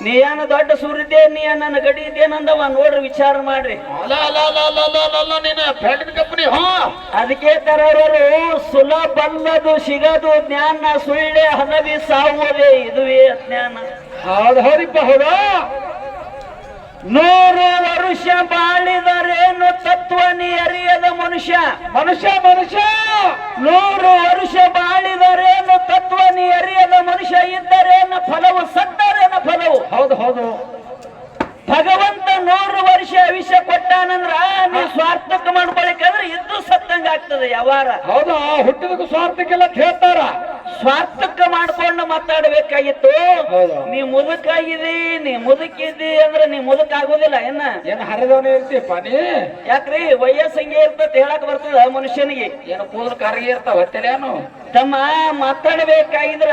ನೀ ಏನ ದೊಡ್ಡ ಸೂರ್ಯದೇ ನೀ ನನ್ನ ಗಡಿ ಇದೇನಂದವ ನೋಡ್ರಿ ವಿಚಾರ ಮಾಡ್ರಿ. ಅಲ್ಲ ಅಲ್ಲ ಅಲ್ಲ ಅಲ್ಲ ಅಲ್ಲ ಅಲ್ಲ ಅಲ್ಲ ನೀನು ಫ್ಯಾಟಿನ ಕಂಪನಿ ಹಾ. ಅದಕ್ಕೆ ತರವರು ಬಂದದು ಸಿಗದು ಜ್ಞಾನ ಸುಳ್ಳೆ ಹನವಿ ಸಾವುದೇ ಇದುವೇ ಜ್ಞಾನ. ಹೌದು ಹೌದಿಪ್ಪ ಹೌದಾ? ನೂರು ವರುಷ ಬಾಳಿದರೇನು ತತ್ವ ನೀ ಅರಿಯದ ಮನುಷ್ಯ? ಮನುಷ್ಯ ಮನುಷ್ಯ. ನೂರು ವರುಷ ಬಾಳಿದರೇನು ತತ್ವ ನೀ ಅರಿಯದ ಮನುಷ್ಯ? ಇದ್ದರೇನು ಫಲವು ಫಲವು ಹೌದು ಹೌದು. ಭಗವಂತ ನೂರು ವರ್ಷ ಆಯುಷ್ಯ ಕೊಟ್ಟಾನಂದ್ರ ನೀ ಸ್ವಾರ್ಥಕ್ಕೆ ಮಾಡ್ಕೊಳಿಕಂದ್ರೆ ಇದ್ದು ಸತ್ತಂಗ ಆಗ್ತದೆ ಯಾವಾರ. ಹೌದು ಹುಟ್ಟಿದಕ್ಕೂ ಸ್ವಾರ್ಥಕ್ಕೆಲ್ಲ ಕೇಳ್ತಾರ ಹೇಳ್ತಾರ. ಸ್ವಾರ್ಥಕ್ಕೆ ಮಾಡ್ಕೊಂಡು ಮಾತಾಡ್ಬೇಕಾಗಿತ್ತು. ನೀ ಮುದುಕಾಗಿದಿ ನೀ ಮುದುಕಿದ್ದಿ ಅಂದ್ರೆ ನೀ ಮುದುಕ ಆಗೋದಿಲ್ಲ ಏನ? ಏನ್ ಹರಿದವನೇ ಇರ್ತೀಯಪ್ಪ ನೀ? ಯಾಕ್ರಿ? ವಯಸ್ಸಂಗೆ ಇರ್ತದೆ ಹೇಳಕ್ ಬರ್ತದ ಮನುಷ್ಯನಿಗೆ. ಏನು ಕೂದಲು ಕರಗಿ ಇರ್ತಾವ ತಮ್ಮ ಮಾತಾಡ್ಬೇಕಾಗಿದ್ರ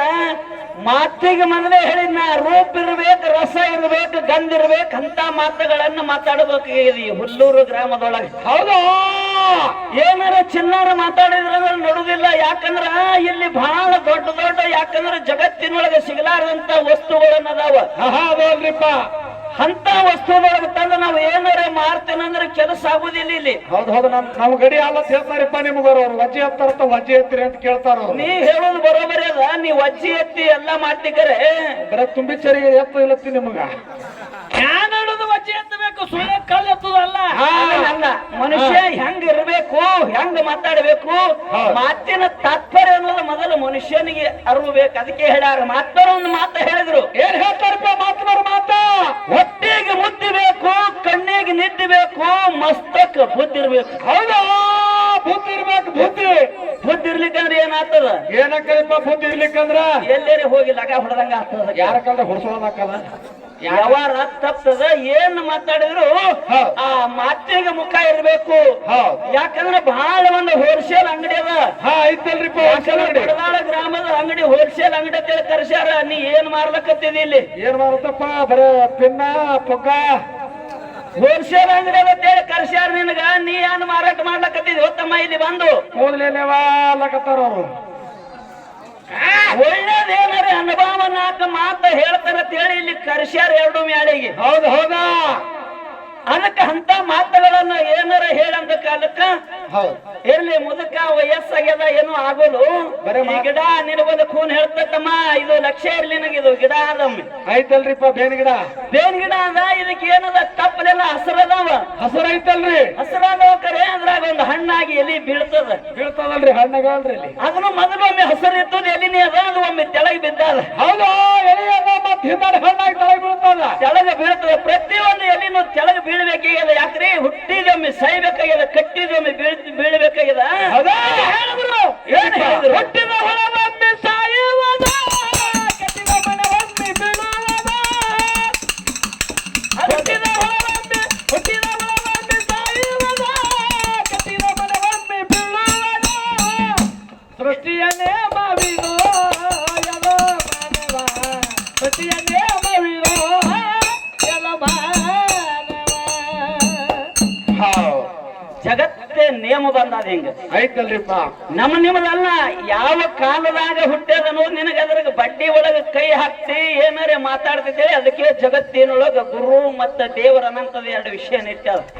ಮಾತಿಗೆ ಮೊದಲೇ ಹೇಳಿದ್ನ, ರೂಪ ಇರ್ಬೇಕು, ರಸ ಇರ್ಬೇಕು, ಗಂಧ ಇರ್ಬೇಕು ಅಂತ ಮಾತುಗಳನ್ನು ಮಾತಾಡಬೇಕು ಈ ಹುಲ್ಲೂರು ಗ್ರಾಮದೊಳಗೆ. ಹೌದು? ಏನಾರ ಚಿನ್ನಾರ ಮಾತಾಡಿದ್ರ ನಡುದಿಲ್ಲ. ಯಾಕಂದ್ರ ಇಲ್ಲಿ ಬಹಳ ದೊಡ್ಡ ದೊಡ್ಡ, ಯಾಕಂದ್ರ ಜಗತ್ತಿನೊಳಗೆ ಸಿಗಲಾರದಂತ ವಸ್ತುಗಳನ್ನದಾವ. ಹಾ ಅದಲ್ರಿಪ್ಪ ಅಂತ ವಸ್ತುದೊಳಗೆ ತಂದು ನಾವು ಏನಾರ ಮಾರ್ತೇನಂದ್ರೆ ಕೆಲಸ ಆಗುದಿಲ್ಲ ಇಲ್ಲಿ. ಹೌದು ಹೌದು ನಮ್ ನಮ್ ಗಡಿ ಅಲ್ಲ ಹೇಳ್ತಾರಪ್ಪ ನಿಮ್ಗವ್ರು ಅವ್ರು. ವಜ್ಜಿ ಎತ್ತಾರ ವಜ್ಜೆ ಎತ್ತಿರಿ ಅಂತ ಕೇಳ್ತಾರ ಅವ್ರು. ನೀ ಹೇಳೋದು ಬರೋಬರಿ ಅದ. ನೀ ವಜ್ಜಿ ಎತ್ತಿ ಎಲ್ಲ ಮಾಡ್ತಿಕರೆ ಬರ ತುಂಬಿ ಚರಿಗೆ ಎತ್ತ ಇಲ್ಲತ್ತಿ ನಿಮಗ ಜ್ಞಾನ ಅನ್ನೋದು ವಜ್ಜಿ ಎತ್ತಬೇಕು ಸುಳ್ಳ ಕಲ್ ಎತ್ತದಲ್ಲ ಮನುಷ್ಯ ಹೆಂಗ್ ಇರ್ಬೇಕು ಹೆಂಗ್ ಮಾತಾಡ್ಬೇಕು ಮಾತಿನ ತಾತ್ಪರ್ಯ ಅನ್ನೋದು ಮೊದಲು ಮನುಷ್ಯನಿಗೆ ಅರಿಬೇಕು ಅದಕ್ಕೆ ಹೇಳಾರ ಮಾತ್ರ ಒಂದು ಮಾತು ಹೇಳಿದ್ರು. ಏನ್ ಹೇಳ್ತಾರಪ್ಪ ಮಾತನಾರ ಮಾತ? ಹೊಟ್ಟೆಗೆ ಮುದ್ದಿಬೇಕು ಕಣ್ಣಿಗೆ ನಿದ್ದಬೇಕು ಮಸ್ತಕ್ ಬುದ್ಧಿ ಇರ್ಬೇಕು. ಹೌದಾ? ಬುದ್ಧಿ ಇರ್ಬೇಕು ಬುದ್ಧಿ. ಬುದ್ಧಿ ಇರ್ಲಿಕ್ಕಂದ್ರೆ ಏನಾಗ್ತದ ಏನಕ್ಕಪ್ಪ ಬುದ್ಧಿ ಇರ್ಲಿಕ್ಕಂದ್ರ ಎಲ್ಲೇರಿ ಹೋಗಿ ಲಗ ಹೊಡೆದಂಗ ಆಗ್ತದ ಯಾರ ಕಂಡ್ರೆ ಹೊಡ್ಸೋದಾಕದ ವ್ಯವಹಾರ ತಪ್ಪದ ಏನ್ ಮಾತಾಡಿದ್ರು. ಆ ಮಾತಿಗೆ ಮುಖ ಇರ್ಬೇಕು. ಯಾಕಂದ್ರೆ ಬಹಳ ಒಂದು ಹೋಲ್ಸೇಲ್ ಅಂಗಡಿ ಅದ. ಬಡವಾಳ ಐತಲ್ರಿಪ್ಪ ಬಡದಾಳ ಗ್ರಾಮದ ಅಂಗಡಿ ಹೋಲ್ಸೇಲ್ ಅಂಗಡಿ ಅಂತೇಳಿ ಕರ್ಸ್ಯಾರ. ನೀ ಏನ್ ಮಾರ್ಲಕತ್ತಿದಿ ಇಲ್ಲಿ? ಏನ್ ಮಾರತಪ್ಪ ಬರೇ ಪಿನ್ನ ಪೊಗ್ಗ. ಹೋಲ್ಸೇಲ್ ಅಂಗಡಿ ಅದ ಅಂತೇಳಿ ಕರ್ಸ್ಯಾರ ನಿನಗ. ನೀ ಏನ್ ಮಾರಾಟ ಮಾಡ್ಲಕತ್ತಿದಿ? ಹೊತ್ತಮ್ಮ ಇಲ್ಲಿ ಬಂದು. ಕೂದಲೇನೇವಾ ಲಕತ್ತಾರ ಅವರು. ಒಳ್ಳೇದೇನಾರ ಅನುಭವ ನಾಲ್ಕು ಮಾತು ಹೇಳ್ತಾರ ಅಂತೇಳಿ ಇಲ್ಲಿ ಕರ್ಸ್ಯಾರ ಎರಡು ಮ್ಯಾಳಿಗೆ. ಹೌದು ಹೌದಾ? ಅದಕ್ಕೆ ಅಂತ ಮಾತುಗಳನ್ನ ಏನಾರ ಹೇಳಂತ ಕಾಲಕ್ಕ? ಇರ್ಲಿ ಮುದಕ ವಯಸ್ಸಾಗ್ಯದ ಏನು ಆಗೋದು. ಈ ಗಿಡ ನಿನಗೊಂದು ಖೂನ್ ಹೇಳ್ತಮ್ಮ ಇದು ಲಕ್ಷ ಇರ್ಲಿ ನನಗೆ ಇದು ಗಿಡ ಅದಮ್ಮ ಐತಲ್ರಿಪ್ಪ ಬೇನ್ ಗಿಡ? ಬೇನ್ ಗಿಡ ಅದ ಇದಕ್ಕೆ ಏನದ ತಪ್ಪಲೆಲ್ಲ ಹಸರದವ. ಹಸರ ಐತಲ್ರಿ ಹಸರಾದವ ಕರೆ ಅದ್ರಾಗ ಒಂದು ಹಣ್ಣಾಗಿ ಎಲಿ ಬೀಳ್ತದ. ಬೀಳ್ತದಲ್ರಿ ಹಣ್ಣಗಲ್ರಿ ಇಲ್ಲಿ ಅದನ್ನು ಮೊದಲು ಒಮ್ಮೆ ಹಸರು ಇರ್ತದ ಎಲಿನೇ ಅದ ಅದು ಒಮ್ಮೆ ತೆಳಗೆ ಬಿದ್ದದ. ಹೌದು ಎಲಿ ಅದ ಮತ್ ಹಿಂದಾಡಿ ಹಣ್ಣಾಗಿ ತಳಗ್ ಬೀಳ್ತದ. ತೆಳಗೆ ಬೀಳ್ತದೆ. ಪ್ರತಿಯೊಂದು ಎಲಿನೂ ಕೆಳಗೆ ಬೀಳ್ಬೇಕಾಗ್ಯದ ಯಾಕ್ರಿ? ಹುಟ್ಟಿದೊಮ್ಮೆ ಸಾಯ್ಬೇಕಾಗ್ಯದ ಕಟ್ಟಿದೊಮ್ಮೆ ಬೀಳ್ ಬೀಳ್ಬೇಕಾಗ್ಯದ? ಹುಟ್ಟಿದ ಹೊಲವೊಮ್ಮೆ ಸಾಯುವದ, ಕಟ್ಟಿದ ಮನೆಯೊಮ್ಮೆ ಬೀಳುವದ. ಹುಟ್ಟಿದ ಹೊಲವೊಮ್ಮೆ, ಹುಟ್ಟಿದ ಹೊಲವೊಮ್ಮೆ ಸಾಯುವದ, ಕಟ್ಟಿದ ಮನೆಯೊಮ್ಮೆ ಬೀಳುವದ. ಸೃಷ್ಟಿಯ ನೇಮವಿದು ಎಲೋ ಜಗತ್ತೇ ನಿಯಮ ಬಂದದ ಹಿಂಗ. ಐತಲ್ರಿಪ್ಪ ನಮ್ಮ ನಿಮ್ಮದಲ್ಲ ಯಾವ ಕಾಲದಾಗ ಅನ್ನೋದು ನಿನಗೆ ಅದ್ರಾಗ ಬಡ್ಡಿ ಒಳಗ ಕೈ ಹಾಕ್ತಿ ಏನಾರೇ ಮಾತಾಡ್ತಿದ್ದೇವೆ ಅದಕ್ಕೆ ಜಗತ್ತಿನೊಳಗ ಗುರು ಮತ್ತ ದೇವರ ಅನಂತದ ಎರಡು ವಿಷಯ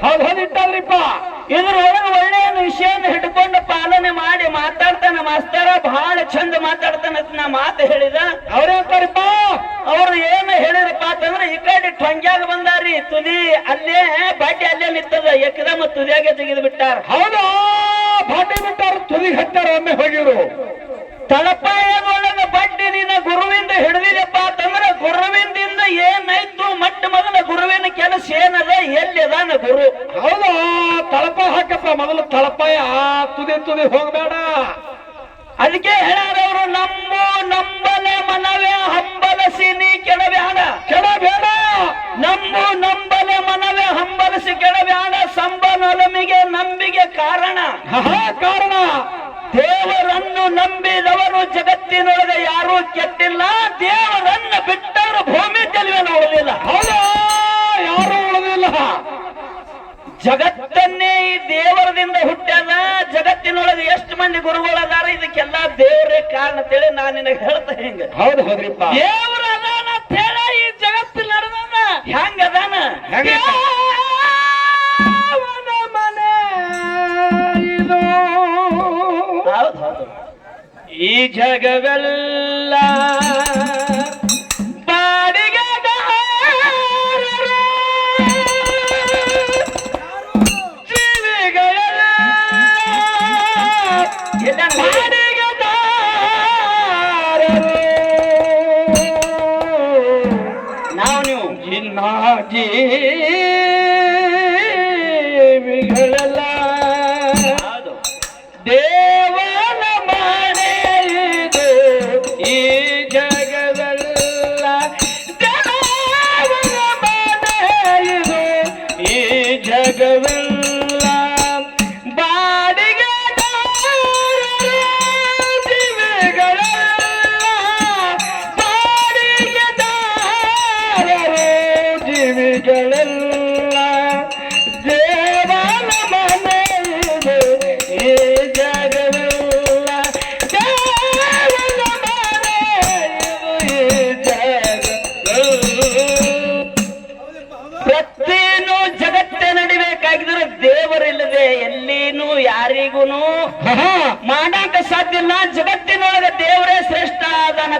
ಹೌದ್ ಇಟ್ಟಲ್ರಿಪ್ಪ ಇದ್ರೊಳಗ ಒಳ್ಳೆಯ ವಿಷಯನ ಹಿಡ್ಕೊಂಡು ಪಾಲನೆ ಮಾಡಿ ಮಾತಾಡ್ತಾನ ಮಾಸ್ತಾರ ಬಹಳ ಚಂದ ಮಾತಾಡ್ತಾನ ಅಂತ ನಾ ಮಾತು ಹೇಳಿದ. ಅವ್ರೇ ಅವ್ರು ಏನು ಹೇಳಿದ್ರಪ್ಪ ಅಂತಂದ್ರೆ ಈ ಕಡೆ ಟೊಂಗ್ಯಾಗ ಬಂದಾರಿ ತುದಿ ಅಲ್ಲೇ ಬಾಟಿ ಅಲ್ಲೇ ನಿಂತದ ಏಕದಮ ತುದಿಯಾಗೆ ತೆಗೆದು ಬಿಟ್ಟಾರ. ಹೌದಾ? ಬಾಟಿ ಬಿಟ್ಟಾರ ತುದಿ ಹತ್ತಾರ ಒಮ್ಮೆ ಹೋಗಿರು. ತಳಪಾಯದೊಳಗ ಬಡ್ಡಿ ನಿನ್ನ ಗುರುವಿಂದ ಹಿಡಿದಿದೆಪ್ಪ ಅಂತಂದ್ರೆ ಗುರುವಿಂದಿಂದ ಏನಾಯ್ತು? ಮಟ್ಟ ಮೊದಲ ಗುರುವಿನ ಕೆಲಸ ಏನದ? ಎಲ್ಲಿ ಅದಾನ ಗುರು? ಹೌದಾ? ತಳಪ ಹಾಕಪ್ಪ ಮೊದಲು ತಳಪಾಯ ತುದಿ ತುದಿ ಹೋಗ್ಬೇಡ. ಅದಕ್ಕೆ ಹೇಳ್ಯಾರ ಅವರು ನಮ್ಮ ನಂಬಲೆ ಮನವೇ ಹಂಬಲಸಿ ನೀ ಕೆಡಬ್ಯಾಡ ಕೆಡಬೇಡ ನಮ್ಮ ನಂಬಲೆ ಮನವೇ ಹಂಬಲಸಿ ಕೆಡಬ್ಯಾಡ ಸಂಬನೊಲಮಿಗೆ ನಂಬಿಗೆ ಕಾರಣ. ಕಾರಣ. ದೇವರನ್ನು ನಂಬಿದವರು ಜಗತ್ತಿನೊಳಗೆ ಯಾರೂ ಕೆಟ್ಟಿಲ್ಲ. ದೇವರನ್ನು ಬಿಟ್ಟವರು ಭೂಮಿ ತೆಲುವೆ ಉಳಿದಿಲ್ಲ ಹೌದಾ? ಯಾರು ಉಳಿದಿಲ್ಲ. ಜಗತ್ತನ್ನೇ ಈ ದೇವರದಿಂದ ಹುಟ್ಟ್ಯಾನ. ಜಗತ್ತಿನೊಳಗೆ ಎಷ್ಟು ಮಂದಿ ಗುರುಗಳದಾರ? ಇದಕ್ಕೆಲ್ಲ ದೇವರೇ ಕಾರಣ ಅಂತೇಳಿ ನಾನು ನಿನಗೆ ಹೇಳ್ತಾ ಹಿಂಗ. ಹೌದು ಹೌದ್ರಿಪ್ಪ. ದೇವರ ಜಗವೆಲ್ಲ ಜೀವಿಗಳೆಲ್ಲ ಬಾಡಿಗೆದಾರರು. ನಾವು ನೀವು ಇನ್ನ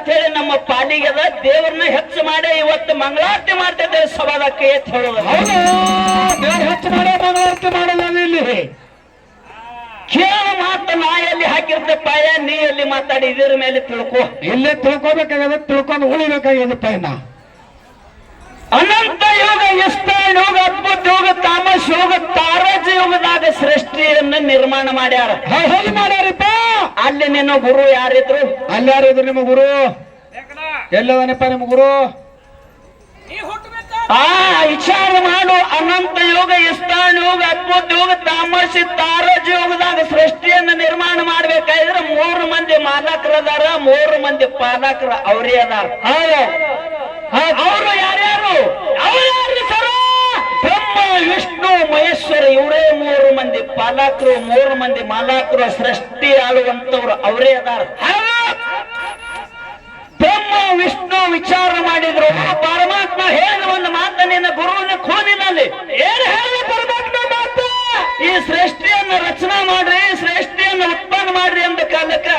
ಹೇಳಿ ನಮ್ಮ ಪಾಲಿಗೆ ಅದ ದೇವ್ರನ್ನ ಹೆಚ್ಚು ಮಾಡಿ ಇವತ್ತು ಮಂಗಳಾರತಿ ಮಾಡ್ತಿದ್ದೇವೆ ಸಭಾದಕ್ಕೆ ಎತ್ ಹೇಳೋದು. ಹೌದು ದೇವ್ರ ಹೆಚ್ಚು ಮಾಡಿ ಮಂಗಳಾರತಿ ಮಾಡಲ್ಲ ಇಲ್ಲಿ. ಕೇಳ ಮಾತು ನಾ ಎಲ್ಲಿ ಹಾಕಿರ್ತಪ್ಪ ನೀ ಎಲ್ಲಿ ಮಾತಾಡಿ ಇದ್ರ ಮೇಲೆ ತಿಳ್ಕೊ. ಇಲ್ಲೇ ತಿಳ್ಕೋಬೇಕಾಗ್ಯದ ತಿಳ್ಕೊಂಡು ಉಳಿಬೇಕಾಗ್ಯದಪ್ಪ ಇನ್ನ ಅನಂತ ಯೋಗ ಎಷ್ಟ ಯೋಗ ಅದ್ಭುತ ಯೋಗ ತಾಮಸ್ ಯೋಗ ತಾರಜ ಯೋಗದಾಗ ಸೃಷ್ಟಿಯನ್ನು ನಿರ್ಮಾಣ ಮಾಡ್ಯಾರ. ಹೌದು ಹೇಗೆ ಮಾಡ್ಯಾರಪ್ಪ ಅಲ್ಲಿ ನಿನ್ನ ಗುರು ಯಾರಿದ್ರು? ಅಲ್ಲಿ ಯಾರಿದ್ರು ನಿಮ್ಮ ಗುರು? ಎಲ್ಲದನಪ್ಪ ನಿಮ್ಮ ಗುರು? ಆ ವಿಚಾರ ಮಾಡು. ಅನಂತ ಯೋಗ ಇಷ್ಟಾಣ ಯೋಗ ಅದ್ಭುತ ಯೋಗ ತಾಮಸಿ ತಾರಜ ಯೋಗದಾಗ ಸೃಷ್ಟಿಯನ್ನು ನಿರ್ಮಾಣ ಮಾಡ್ಬೇಕಾದ್ರೆ ಮೂರು ಮಂದಿ ಮಾಲಕರದಾರ ಮೂರು ಮಂದಿ ಪಾಲಕರ ಅವರೇ ಅದಾರ. ಅವರು ಯಾರ್ಯಾರು? ಅವರ್ಯಾರು ಯಾರು ಸರ? ಬ್ರಹ್ಮ, ವಿಷ್ಣು, ಮಹೇಶ್ವರ, ಇವರೇ ಮೂರು ಮಂದಿ, ಪಾಲಕರು ಮೂರು ಮಂದಿ, ಮಾಲಾಕರು ಸೃಷ್ಟಿ ಆಳುವಂತವ್ರು ಅವರೇ ಅದಾರ. ಬ್ರಹ್ಮ, ವಿಷ್ಣು ವಿಚಾರ ಮಾಡಿದ್ರು. ಪರಮಾತ್ಮ ಹೇಳಿದ ಒಂದು ಮಾತ ನಿನ್ನ ಗುರುವಿನ ಖೋನಿನಲ್ಲಿ ಏನು ಹೇಳಿದ ಪರಮಾತ್ಮ ಮಾತು? ಈ ಸೃಷ್ಟಿಯನ್ನು ರಚನಾ ಮಾಡ್ರಿ ಸೃಷ್ಟಿಯನ್ನು ಉತ್ಪನ್ನ ಮಾಡ್ರಿ ಎಂದ ಕಾಲಕ್ಕ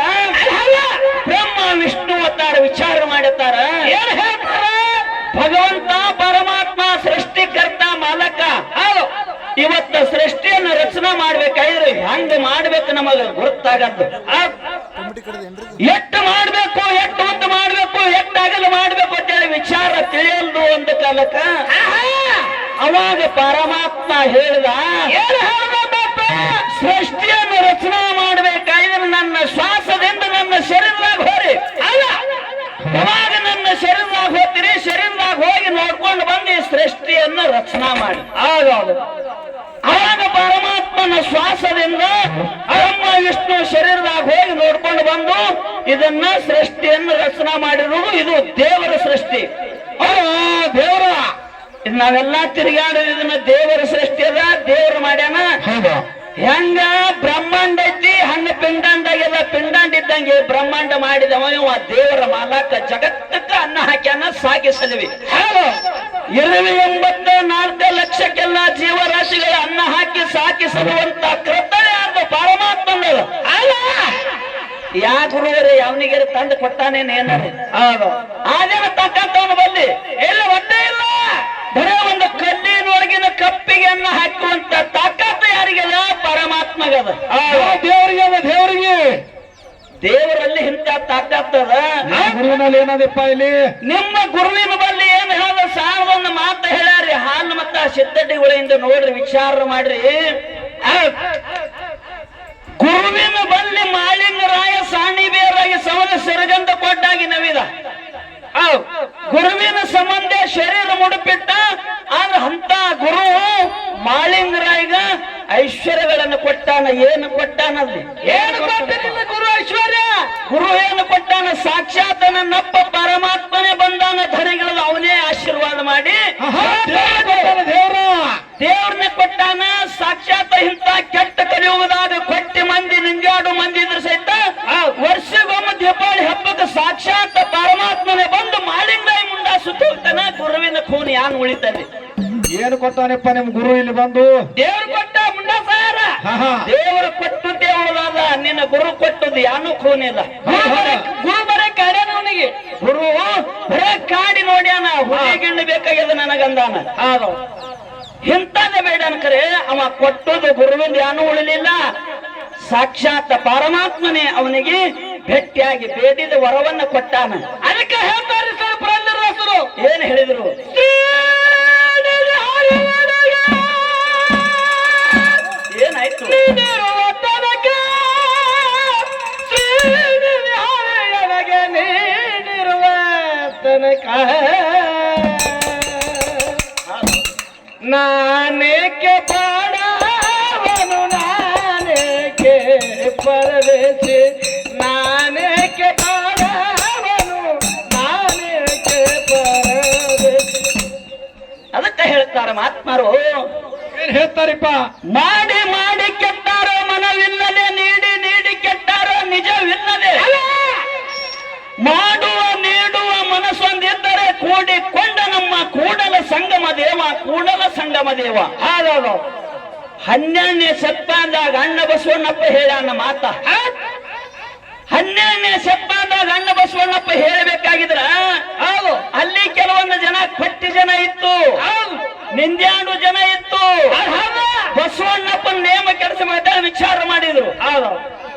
ಬ್ರಹ್ಮ, ವಿಷ್ಣು ಅವತಾರ ವಿಚಾರ ಮಾಡುತ್ತಾರ ಏನ್ ಇವತ್ತ ಸೃಷ್ಟಿಯನ್ನು ರಚನಾ ಮಾಡ್ಬೇಕಾದ್ರೆ ಹೆಂಗ್ ಮಾಡ್ಬೇಕು ನಮಗ ಗೊತ್ತಾಗದ್ದು ಎಷ್ಟು ಮಾಡ್ಬೇಕು ಎಷ್ಟು ಅಂತ ಮಾಡ್ಬೇಕು ಎಷ್ಟು ಅಗಲ ಮಾಡ್ಬೇಕು ಅಂತೇಳಿ ವಿಚಾರ ತಿಳಿಯಲ್ದು ಒಂದು ಕಾಲಕ್ಕ. ಅವಾಗ ಪರಮಾತ್ಮ ಹೇಳಿದ? ಸೃಷ್ಟಿಯನ್ನು ರಚನಾ ಮಾಡ್ಬೇಕಾದ್ರೆ ನನ್ನ ಶ್ವಾಸದಿಂದ ನನ್ನ ಶರೀರದಾಗ ಹೋರಿ. ಅಲ್ಲ. ಅವಾಗ ನನ್ನ ಶರೀರದಾಗ ಹೋಗ್ತೀರಿ? ಶರೀರದಾಗ ಹೋಗಿ ನೋಡ್ಕೊಂಡು ಬಂದು ಸೃಷ್ಟಿಯನ್ನು ರಚನಾ ಮಾಡಿ. ಆಗ ಆಗ ಪರಮಾತ್ಮನ ಶ್ವಾಸದಿಂದ ಬ್ರಹ್ಮ ವಿಷ್ಣು ಶರೀರದಾಗ ಹೋಗಿ ನೋಡ್ಕೊಂಡು ಬಂದು ಇದನ್ನ ಸೃಷ್ಟಿಯನ್ನು ರಚನಾ ಮಾಡಿರುವುದು ಇದು ದೇವರ ಸೃಷ್ಟಿ. ದೇವರು ಇದು ನಾವೆಲ್ಲ ತಿರುಗಾಡೋದು ಇದನ್ನ ದೇವರ ಸೃಷ್ಟಿ ಅದ ದೇವ್ರು ಮಾಡ್ಯಾನ? ಹೆಂಗ ಬ್ರಹ್ಮಾಂಡ ಐತಿ ಹಣ್ಣು ಪಿಂಡಾಂಡಾಗೆಲ್ಲ ಪಿಂಡಾಂಡ ಇದ್ದಂಗೆ ಬ್ರಹ್ಮಾಂಡ ಮಾಡಿದವ ಆ ದೇವರ ಮಾಲಕ ಜಗತ್ತಕ್ಕ ಅನ್ನ ಹಾಕ್ಯಾನ ಸಾಗಿಸಲಿವಿ. ಇರವಿ ಎಂಬತ್ತ ನಾಲ್ಕ ಲಕ್ಷಕ್ಕೆಲ್ಲ ಜೀವರಾಶಿಗಳ ಅನ್ನ ಹಾಕಿ ಸಾಕಿಸಲುವಂತ ಕೃತನೆ ಆದ ಪರಮಾತ್ಮನದು ಅಲ್ಲ? ಯಾ ಗುರುವರೇ ಅವನಿಗೆ ತಂದು ಕೊಟ್ಟಾನೆ ಏನಾರೆ? ಆದೇನ ತಕ್ಕಂತವನು ಬಲ್ಲಿ ಎಲ್ಲ ಒಟ್ಟೆ ಇಲ್ಲ ಬರೇ ಒಂದು ಕಲ್ಲಿನೊಳಗಿನ ಕಪ್ಪಿಗೆ ಅನ್ನ ಹಾಕುವಂತ ತಾಕತ್ತು ಯಾರಿಗೆಲ್ಲ? ಪರಮಾತ್ಮಗದ. ದೇವ್ರಿಗೆ ದೇವರಲ್ಲಿ ಇಂಥ ತಾಕತ್ತದ ನಮ್ಮ ಗುರುವಿನಲ್ಲಿ ಏನದಪ್ಪ ಇಲ್ಲಿ? ನಿಮ್ಮ ಗುರುವಿನ ಬಲ್ಲಿ ಏನ್ ಹೇಳ ಸಾವಿರ ಮಾತ ಮಾತು ಹೇಳ್ಯಾರಿ ಹಾಲು ಮತ್ತ ಉಳಿಯಿಂದ ನೋಡ್ರಿ ವಿಚಾರ ಮಾಡ್ರಿ. ಗುರುವಿನ ಬಲ್ಲಿ ಸಾಣಿ ಬೇರಾಗಿ ಸಮದ ಸಿರಗಂಧ ಕೊಟ್ಟಾಗಿ ನವಿದ. ಗುರುವಿನ ಸಂಬಂಧ ಶರೀರ ಮುಡುಪಿಟ್ಟ ಆದ್ರೆ ಅಂತ ಗುರು ಮಾಳಿಂಗರಾಯಿಗ ಐಶ್ವರ್ಯಗಳನ್ನು ಕೊಟ್ಟಾನ ಏನು ಕೊಟ್ಟಾನಲ್ಲಿ ಏನು ಕೊಟ್ಟಿರಲಿಲ್ಲ ಗುರು ಐಶ್ವರ್ಯ? ಗುರು ಏನು ಕೊಟ್ಟಾನ? ಸಾಕ್ಷಾತ್ ನನ್ನಪ್ಪ ಪರಮಾತ್ಮನೇ ಬಂದಾನ ಧನಿಗಳದ ಅವನೇ ಆಶೀರ್ವಾದ ಮಾಡಿ ದೇವ್ರ ಕೊಟ್ಟಾನ ದೇವ್ರ. ದೇವ್ರನ್ನ ಕೊಟ್ಟಾನ ಸಾಕ್ಷಾತ್ ಇಂತ ಕೆಟ್ಟ ಕಲಿಯುವುದಾದ ಕೊಟ್ಟಿ ಮಂದಿ ನಿಂಜಾಡು ಮಂದಿ ಇದ್ರ ಸಹಿತ ವರ್ಷಗೊಮ್ಮೆ ದೀಪಾವಳಿ ಹಬ್ಬದ ಸಾಕ್ಷಾತ್ ಪರಮಾತ್ಮನೇ ಬಂದು ಮಾಳಿಂಗಾಯಿ ಮುಂದಾ ಸುತ್ತ ಗುರುವಿನ ಖೂನ್ ಯಾನ್ ಉಳಿತದೆ ಏನು ಕೊಟ್ಟಾನಪ್ಪ ನಿಮ್ ಗುರು ಇಲ್ಲಿ ಬಂದು? ದೇವರು ಕೊಟ್ಟ ಮುಂಡ ಸಾರ. ದೇವರು ಕೊಟ್ಟು ದೇವಳಾದ ನಿನ್ನ ಗುರು ಕೊಟ್ಟದ್ದು ಯಾನು ಖೂನಿಲ್ಲ ಗುರು ಬರೇ ಕಾಡ್ಯಾನ ಅವನಿಗೆ. ಗುರು. ಬರೇ ಕಾಡಿ ನೋಡ್ಯಾನ ಹುಡುಗಿಣ್ಣ ಬೇಕಾಗ್ಯದ ನನಗಂದಾನ. ಹೌದು. ಇಂಥದ್ದೇ ಬೇಡ ಅನ್ಕರೆ ಅವ ಕೊಟ್ಟದ್ದು ಗುರುವಿನ ಯಾನು ಉಳಿಲಿಲ್ಲ. ಸಾಕ್ಷಾತ್ ಪರಮಾತ್ಮನೇ ಅವನಿಗೆ ಭೆಟ್ಟಿಯಾಗಿ ಬೇಡಿದ ವರವನ್ನ ಕೊಟ್ಟಾನ. ಅದಕ್ಕೆ ಹೇಳ್ತಾರೆ ಸರ್ ಪುರಂದರದಾಸರು. ಏನ್ ಹೇಳಿದ್ರು? ತನಕ ನಾನೇಕೆ ಬಾಡವನು ನಾನೇಕೆ ಪರದೇಶಿ ನಾನೇಕೆ ಬಾಡವನು ನಾನೇಕೆ ಪರದೇಶಿ. ಅದಕ್ಕೆ ಹೇಳ್ತಾರೆ ಮಹಾತ್ಮರು. ಏನ್ ಹೇಳ್ತಾರಿಪ್ಪ? ಮಾಡಿ ಮಾಡಿ ಕೆಟ್ಟಾರೋ ಮನವಿಲ್ಲದೆ ನೀಡಿ ನೀಡಿ ಕೆಟ್ಟಾರೋ ನಿಜವಿಲ್ಲದೆ. ಮಾಡು ಕೂಡಿಕೊಂಡ ನಮ್ಮ ಕೂಡಲ ಸಂಗಮ ದೇವ, ಕೂಡಲ ಸಂಗಮ ದೇವ. ಹೌದೌದು ಹನ್ನೆರಡನೇ ಸತ್ತಾದಾಗ ಅಣ್ಣ ಬಸವಣ್ಣಪ್ಪ ಹೇಳ ಮಾತ. ಹನ್ನೆರಡನೇ ಸತ್ತಾದಾಗ ಅಣ್ಣ ಬಸವಣ್ಣಪ್ಪ ಹೇಳಬೇಕಾಗಿದ್ರ ಹೌದು ಅಲ್ಲಿ ಕೆಲವೊಂದು ಜನ ಕೊಟ್ಟಿ ಜನ ಇತ್ತು ಹೌದು ನಿಂದ್ಯಾಡು ಜನ ಇತ್ತು ಬಸವಣ್ಣಪ್ಪನ ನೇಮ ಕೆಲಸ ಮಾಡಿದಾಗ ವಿಚಾರ ಮಾಡಿದ್ರು ಹೌದು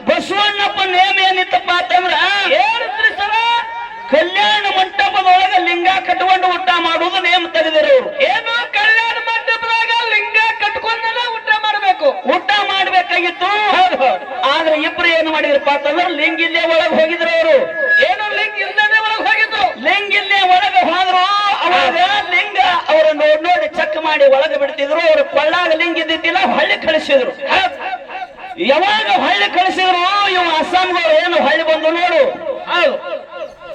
ಬಸವಣ್ಣಪ್ಪ ನೇಮ ಏನಿತ್ತಪ್ಪ ಅಂತಂದ್ರ ಏನಿದ್ರಿ ಸರ ಕಲ್ಯಾಣ ಮಂಟಪದೊಳಗೆ ಲಿಂಗ ಕಟ್ಕೊಂಡು ಊಟ ಮಾಡುವುದು ನೇಮ ತೆಗೆದಿರು ಅವರು ಏನು ಕಲ್ಯಾಣ ಮಂಟಪದಾಗ ಲಿಂಗ ಕಟ್ಕೊಂಡನ ಊಟ ಮಾಡ್ಬೇಕು ಊಟ ಮಾಡ್ಬೇಕಾಗಿತ್ತು ಆದ್ರೆ ಇಬ್ರು ಏನು ಮಾಡಿದ್ರಪ್ಪ ಅಂತಂದ್ರೆ ಲಿಂಗ ಇಲ್ಲೇ ಒಳಗೆ ಹೋಗಿದ್ರು ಅವರು ಏನು ಲಿಂಗ ಇಲ್ದೇ ಒಳಗೆ ಹೋಗಿದ್ದು ಲಿಂಗ ಇಲ್ಲೇ ಒಳಗೆ ಹೋದ್ರು ಅವಾಗ ಲಿಂಗ ಅವರ ನೋಡ್ ನೋಡಿ ಚೆಕ್ ಮಾಡಿ ಒಳಗೆ ಬಿಡ್ತಿದ್ರು ಅವರು ಕೊಳ್ಳಾಗ ಲಿಂಗ ಇದ್ದಿದ್ದಿಲ್ಲ ಹಳ್ಳಿ ಕಳಿಸಿದ್ರು. ಯಾವಾಗ ಹಳ್ಳಿ ಕಳಿಸಿದ್ರು ಇವ ಅಸ್ಸಾಂಗಳು ಏನು ಹಳ್ಳಿ ಬಂದು ನೋಡು.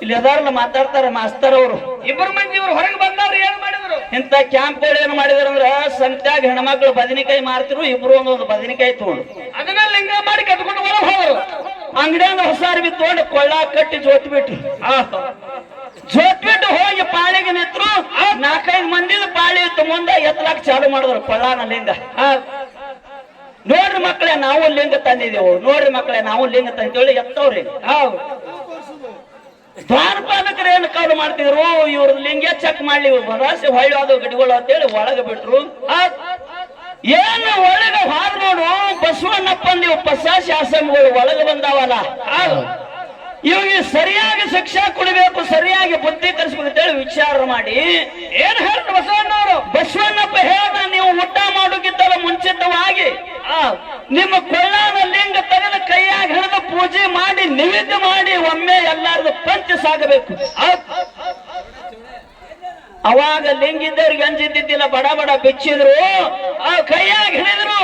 ಇಲ್ಲಿ ಅದಾರಲ್ಲ ಮಾತಾಡ್ತಾರ ಮಾಸ್ತರ್ ಅವರು. ಇಬ್ಬರು ಮಂದಿ ಇವ್ರು ಹೊರಗೆ ಬಂದವ್ರು ಏನ್ ಮಾಡಿದ್ರು? ಇಂಥ ಕ್ಯಾಂಪ್ಗಳು ಏನ್ ಮಾಡಿದ್ರು ಅಂದ್ರ ಸಂತ್ಯಾಗ ಹೆಣ್ಮಕ್ಳು ಬದನಿಕಾಯಿ ಮಾರ್ತಿರು ಇಬ್ರು ಒಂದೊಂದು ಬದನೆಕಾಯಿ ತಗೊಂಡು ಅದನ್ನ ಲಿಂಗ ಮಾಡಿ ಕಟ್ಕೊಂಡು ಹೊರಗೆ ಹೋದ್ರು. ಅಂಗಡಿಯಿಂದ ಹೊಸ ಅರ್ಬಿ ತಗೊಂಡು ಕೊಳ್ಳ ಕಟ್ಟಿ ಜೋತ್ ಬಿಟ್ರು. ಮಂದಿದ ಪಾಳಿ ತುಂಬ ಎತ್ತಲಾಕ್ ಚಾಲು ಮಾಡಿದ್ರು ಪಳ್ಳಾನಲ್ಲಿಂದ ಲಿಂಗ ನೋಡ್ರಿ ಮಕ್ಕಳೇ ನಾವು ಲಿಂಗ ತಂದಿದೆವು ನೋಡ್ರಿ ಮಕ್ಕಳೇ ನಾವು ಲಿಂಗ ತಂದೇಳಿ ಎತ್ತವ್ರಿ. ಹೌದು ದ್ವಾರಪಾಲಕರು ಏನು ಕಾಲು ಮಾಡ್ತಿದ್ರು? ಇವ್ರ ಲಿಂಗ ಚೆಕ್ ಮಾಡ್ಲಿ, ಇವ್ರು ಭರವಸೆ ಹೊಳ್ಳಿ ಅದು ಗಡಿಗಳು ಅಂತೇಳಿ ಒಳಗೆ ಬಿಟ್ರು. ಏನು ಒಳಗೆ ಹಾರ್ ನೋಡು ನೀವು ಪಸಾಸಿ ಆಶ್ರಮಗಳು ಒಳಗೆ ಬಂದಾವಲ್ಲ. ಇವ್ರಿಗೆ ಸರಿಯಾಗಿ ಶಿಕ್ಷೆ ಕೊಡಬೇಕು, ಸರಿಯಾಗಿ ಬುದ್ಧಿ ಅಂತ ಹೇಳಿ ವಿಚಾರ ಮಾಡಿ. ಏನ್ ಹೇಳ್ರು ಬಸವಣ್ಣವರು ಬಸವಣ್ಣಪ್ಪ ಹೇಳ್ದ ನೀವು ಊಟ ಮಾಡೋಕ್ಕಿಂತಲ್ಲ ಮುಂಚಿತವಾಗಿ ನಿಮ್ಮ ಕೊಳ್ಳಾನ ಲಿಂಗ ತೆಗೆದು ಕೈಯಾಗಿ ಹಿಡಿದು ಪೂಜೆ ಮಾಡಿ, ನಿವೇದ್ಯ ಮಾಡಿ ಒಮ್ಮೆ ಎಲ್ಲಾರ್ದು ಪಂಚ ಸಾಗಬೇಕು. ಅವಾಗ ಲಿಂಗಿದ್ದವ್ರಿಗೆ ಅಂಜಿದ್ದಿದ್ದಿಲ್ಲ ಬಡ ಬಡ ಬಿಚ್ಚಿದ್ರು. ಆ ಕೈಯಾಗ ಹಿಡಿದ್ರು.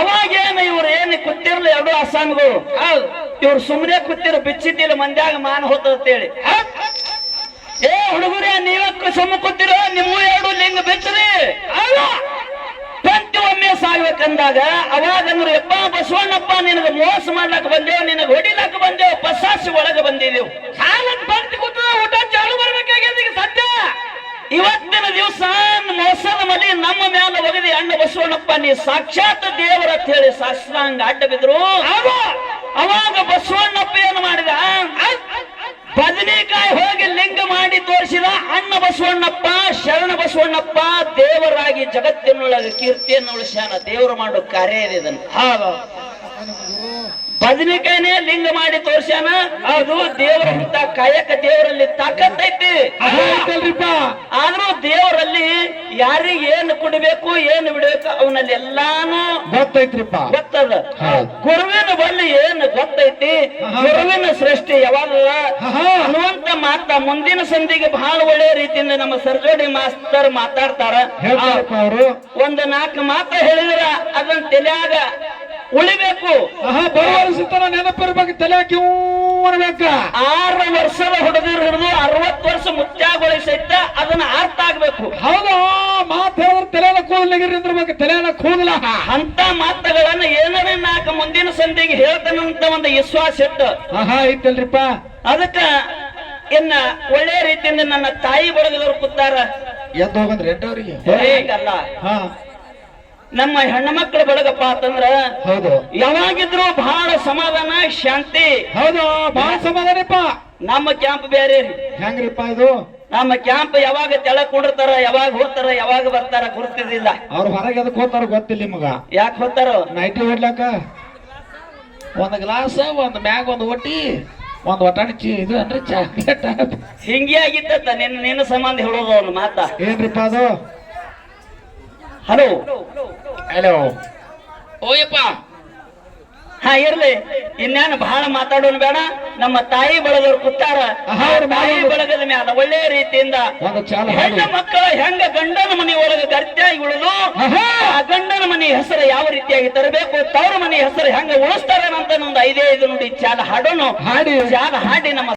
ಅವಾಗ ಏನು ಇವ್ರು ಏನು ಕೂತಿರ್ಲಿ ಎರಡು ಅಸ್ಸಾಮಿಗಳು ಹೌದು. ಇವ್ರು ಸುಮ್ಮನೆ ಕೂತಿರು ಬಿಚ್ಚಿದ್ದಿಲ್ಲ ಮಂದ್ಯಾಗ ಮಾನ ಹೋತಂತೇಳಿ ಏ ಹುಡುಗರೇ ನೀವಕ್ಕೂ ಸುಮ್ಮ ಕೂತಿರೋ ನಿಮ್ಮ ಎರಡು ಲಿಂಗ ಬಿಚ್ಚರಿ. ಪಂತಿ ಒಮ್ಮೆ ಸಾಗ್ಬೇಕಂದಾಗ ಅವಾಗ ಅಂದ್ರು ಯಪ್ಪ ಬಸವಣ್ಣಪ್ಪ ನಿನಗೆ ಮೋಸ ಮಾಡ್ಲಕ್ ಬಂದೇವು ನಿನಗೆ ಹೊಡಿಲಕ್ ಬಂದೇವು ಪಸಾಸಿ ಒಳಗೆ ಬಂದಿದೆವು ಬಂದು ಕೂತ ಊಟ ಚಾಲು ಬರ್ಬೇಕಾಗ್ಯದ ಈಗ ಸದ್ಯ ಇವತ್ತಿನ ದಿವಸ ಮೋಸದ ಮಲಿ ನಮ್ಮ ಮ್ಯಾಲ ಒಗದಿ ಅಣ್ಣ ಬಸವಣ್ಣಪ್ಪ ನೀ ಸಾಕ್ಷಾತ್ ದೇವರ ಅಂತ ಹೇಳಿ ಶಾಸ್ತ್ರಾಂಗ ಅಡ್ಡ ಬಿದ್ರು. ಅವಾಗ ಬಸವಣ್ಣಪ್ಪ ಏನು ಮಾಡಿದ? ಬದನೆಕಾಯಿ ಹೋಗಿ ಲಿಂಗ ಮಾಡಿ ತೋರಿಸಿದ ಅಣ್ಣ ಬಸವಣ್ಣಪ್ಪ ಶರಣ ಬಸವಣ್ಣಪ್ಪ ದೇವರಾಗಿ ಜಗತ್ತಿನೊಳಗೆ ಕೀರ್ತಿಯನ್ನು ಉಳಿಸ್ಯಾನ. ದೇವರು ಮಾಡೋ ಕಾರ್ಯ ಇದೆ ಇದನ್ನು. ಬದನೆಕಾಯಿನೇ ಲಿಂಗ ಮಾಡಿ ತೋರ್ಸ್ಯಾನ ಅದು ದೇವರ ಕಾಯಕ ದೇವರಲ್ಲಿ ತಾಕತ್ತೈತಿ. ಆದ್ರೂ ದೇವರಲ್ಲಿ ಯಾರಿಗೆ ಏನ್ ಕೊಡಬೇಕು ಏನ್ ಬಿಡಬೇಕು ಅವನಲ್ಲಿ ಎಲ್ಲಾನು ಗೊತ್ತೈತ್ರಿಪ್ಪ. ಗೊತ್ತದ. ಗುರುವಿನ ಬಲ್ಲಿ ಏನ್ ಗೊತ್ತೈತಿ ಗುರುವಿನ ಸೃಷ್ಟಿ ಯಾವಾಗಲ್ಲ. ಅನ್ನುವಂತ ಮಾತ ಮುಂದಿನ ಸಂಧಿಗೆ ಬಹಳ ಒಳ್ಳೆ ರೀತಿಯಿಂದ ನಮ್ಮ ಸರ್ಜೋಡಿ ಮಾಸ್ತರ್ ಮಾತಾಡ್ತಾರ. ಒಂದು ನಾಲ್ಕು ಮಾತ ಹೇಳಿದ್ರ ಅದನ್ನ ತಲೆಯಾಗ ಉಳಿಬೇಕು. ಆಹಾ ಬರುವ ನೆನಪಿರ್ಬೇಕು ತಲೆ ಕ್ಯೂ ಅನ್ಬೇಕ ಆರು ವರ್ಷದ ಹುಡುಗರು ಹಿಡಿದು ಅರವತ್ತು ವರ್ಷ ಮುತ್ಯಾಗೊಳಿ ಸಹಿತ ಅದನ್ನ ಅರ್ಥ ಆಗ್ಬೇಕು. ಹೌದು ಮಾತು ಹೇಳಿದ್ರೆ ತಲೆಯಲ್ಲ ಕೂದಲಿಗಿರ್ಬೇಕು ತಲೆನ ಕೂದಲ. ಅಂತ ಮಾತುಗಳನ್ನ ಏನೇ ನಾಲ್ಕು ಮುಂದಿನ ಸಂಧಿಗೆ ಹೇಳ್ತಾನಂತ ಒಂದು ವಿಶ್ವಾಸ ಇತ್ತು. ಆಹಾ ಐತಲ್ರಿಪ್ಪ ಅದಕ್ಕ ಇನ್ನ ಒಳ್ಳೆ ರೀತಿಯಿಂದ ನನ್ನ ತಾಯಿ ಬಳಗದವ್ರು ಕೂತಾರ. ಎದ್ದು ಹೋಗಂದ್ರೆ ಎಂಟವ್ರಿಗೆ ಹೇಗಲ್ಲ ಹಾ. ನಮ್ಮ ಹೆಣ್ಣು ಮಕ್ಕಳು ಬಳಗಪ್ಪ ಅಂತಂದ್ರ ಹೌದು. ಯಾವಾಗಿದ್ರು ಬಹಳ ಸಮಾಧಾನ ಶಾಂತಿ. ಹೌದು ಬಹಳ ಸಮಾಧಾನಪ್ಪ. ನಮ್ಮ ಕ್ಯಾಂಪ್ ಬೇರೆ ಹೆಂಗ್ರಿಪ್ಪ ಇದು? ನಮ್ಮ ಕ್ಯಾಂಪ್ ಯಾವಾಗ ತೆಳ ಕುಡಿರ್ತಾರ ಯಾವಾಗ ಹೋಗ್ತಾರ ಯಾವಾಗ ಬರ್ತಾರ ಗುರುತಿದಿಲ್ಲ ಅವ್ರು ಹೊರಗೆ ಅದಕ್ಕೆ ಹೋಗ್ತಾರ ಗೊತ್ತಿಲ್ಲ ನಿಮಗ. ಯಾಕೆ ಹೋಗ್ತಾರೋ? ನೈಟಿ ಹೊಡ್ಲಾಕ ಒಂದ್ ಗ್ಲಾಸ್ ಒಂದ್ ಮ್ಯಾಗ್ ಒಂದ್ ಒಟ್ಟಿ ಒಂದ್ ಒಟ್ಟಾಣಿ ಚಿ ಇದು ಅಂದ್ರೆ ಚಾಕ್ಲೇಟ್ ಹಿಂಗೆ ಆಗಿತ್ತ ನಿನ್ನ ನಿನ್ನ ಸಂಬಂಧ ಹೇಳೋದು ಅವ್ನ ಮಾತಾ. ಏನ್ರಿಪ್ಪ ಅದು? ಹಲೋ. ಹಲೋ. ಓಯಪ್ಪ. ಹಾ ಇರ್ಲಿ. ಇನ್ನೇನು ಬಹಳ ಮಾತಾಡೋಣ ಬೇಡ. ನಮ್ಮ ತಾಯಿ ಬಳಗವ್ರು ಕುತ್ತಾರ ಅವ್ರ ತಾಯಿ ಬಳಗದ ಮ್ಯಾಲ ಒಳ್ಳೆ ರೀತಿಯಿಂದ ಹೆಣ್ಣ ಮಕ್ಕಳ ಹೆಂಗ ಗಂಡನ ಮನೆ ಒಳಗ ಗರ್ತಿಯಾಗಿ ಉಳಿದು. ಆ ಗಂಡನ ಮನೆ ಹೆಸರು ಯಾವ ರೀತಿಯಾಗಿ ತರಬೇಕು ತವರ ಮನೆ ಹೆಸರು ಹೆಂಗ ಉಳಿಸ್ತಾರ ಅಂತ ಒಂದು ಐದೇ ಐದು ನೋಡಿ ಚಾಲ ಹಾಡೋನು. ಹಾಡಿ. ಚಾಲ ಹಾಡಿ ನಮ್ಮ